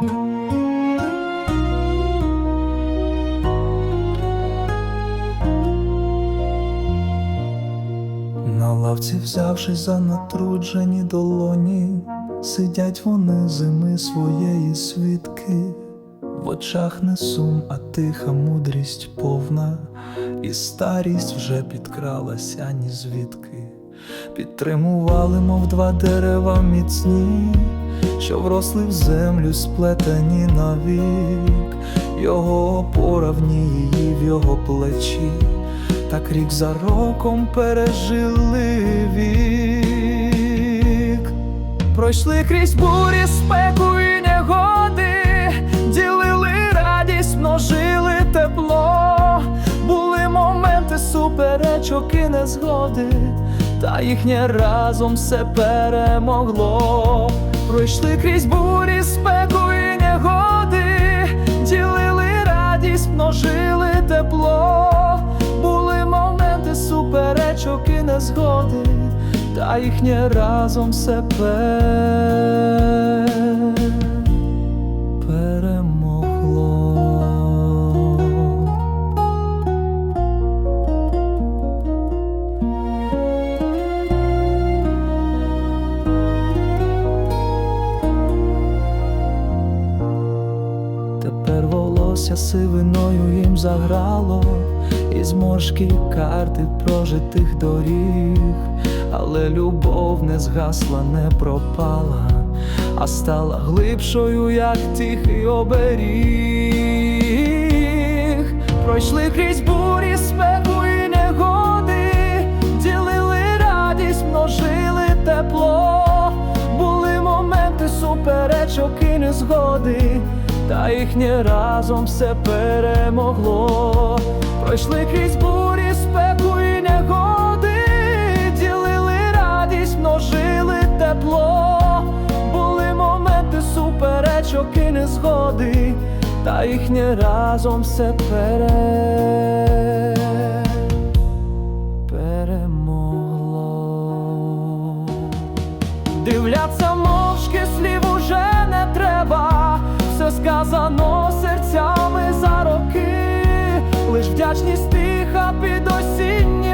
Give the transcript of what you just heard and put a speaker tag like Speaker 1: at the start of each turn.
Speaker 1: На лавці, взявшись за натруджені долоні, сидять вони зими своєї свідки, в очах не сум, а тиха мудрість повна, і старість вже підкралася ні звідки. Підтримували, мов два дерева міцні, що вросли в землю, сплетені навік, його ній її в його плечі. Так рік за роком пережили вік, пройшли крізь бурі, спеку і негоди, ділили радість, множили тепло, були моменти суперечок і незгоди, та їхнє разом все перемогло. Пройшли крізь бурі, спеку і негоди, ділили радість, множили тепло. Були моменти суперечок і незгоди, та їхнє разом все пе- перемогло. Волосся сивиною їм заграло, і зморшки карти прожитих доріг, але любов не згасла, не пропала, а стала глибшою, як тихий оберіг. Пройшли крізь бурі, спеку і негоди, ділили радість, множили тепло, були моменти суперечок і незгоди, та їхнє разом все перемогло. Пройшли крізь бурі, спеку і негоди, ділили радість, множили тепло, були моменти суперечок і незгоди, та їхнє разом все пере... перемогло. Дивляться сказано серцями за роки, лиш вдячність тиха під осінні.